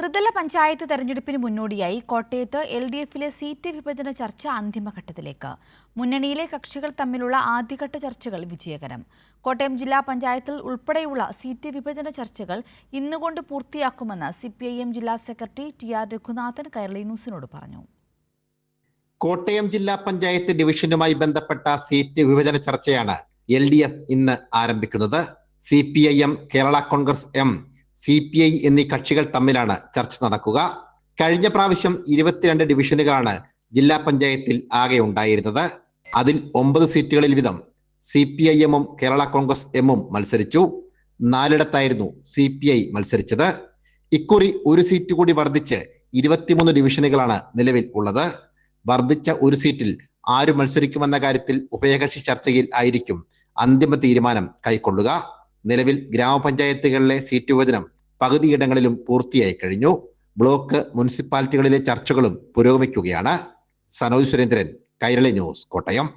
ത്രിതല പഞ്ചായത്ത് തെരഞ്ഞെടുപ്പിന് മുന്നോടിയായി കോട്ടയത്ത് എൽ ഡി എഫിലെ സീറ്റ് വിഭജന ചർച്ച അന്തിമഘട്ടത്തിലേക്ക്. മുന്നണിയിലെ കക്ഷികൾ തമ്മിലുള്ള ആദ്യഘട്ട ചർച്ചകൾ വിജയകരം. കോട്ടയം ജില്ലാ പഞ്ചായത്തിൽ ഉൾപ്പെടെയുള്ള സീറ്റ് വിഭജന ചർച്ചകൾ ഇന്നുകൊണ്ട് പൂർത്തിയാക്കുമെന്ന് സി ജില്ലാ secretary T R Raghunathan Kairali ന്യൂസിനോട് പറഞ്ഞു. കോട്ടയം ജില്ലാ പഞ്ചായത്ത് ഡിവിഷനുമായി ബന്ധപ്പെട്ട സീറ്റ് വിഭജന ചർച്ചയാണ് എൽ ഇന്ന് ആരംഭിക്കുന്നത്. C Kerala Congress M C P I എന്നീ കക്ഷികൾ തമ്മിലാണ് ചർച്ച നടക്കുക. കഴിഞ്ഞ പ്രാവശ്യം ഇരുപത്തിരണ്ട് ഡിവിഷനുകളാണ് ജില്ലാ പഞ്ചായത്തിൽ ആകെ ഉണ്ടായിരുന്നത്. അതിൽ ഒമ്പത് സീറ്റുകളിൽ വീതം സി പി ഐ എമ്മും കേരള കോൺഗ്രസ് എമ്മും മത്സരിച്ചു. നാലിടത്തായിരുന്നു സി പി ഐ മത്സരിച്ചത്. ഇക്കുറി ഒരു സീറ്റ് കൂടി വർദ്ധിച്ച് ഇരുപത്തിമൂന്ന് ഡിവിഷനുകളാണ് നിലവിൽ ഉള്ളത്. വർദ്ധിച്ച ഒരു സീറ്റിൽ ആര് മത്സരിക്കുമെന്ന കാര്യത്തിൽ ഉഭയകക്ഷി ചർച്ചയിൽ ആയിരിക്കും അന്തിമ തീരുമാനം കൈക്കൊള്ളുക. നിലവിൽ ഗ്രാമപഞ്ചായത്തുകളിലെ സീറ്റ് വിഭജനം പകുതിയിടങ്ങളിലും പൂർത്തിയായി കഴിഞ്ഞു. ബ്ലോക്ക് മുനിസിപ്പാലിറ്റികളിലെ ചർച്ചകളും പുരോഗമിക്കുകയാണ്. സനോജ് സുരേന്ദ്രൻ കൈരളി ന്യൂസ് കോട്ടയം.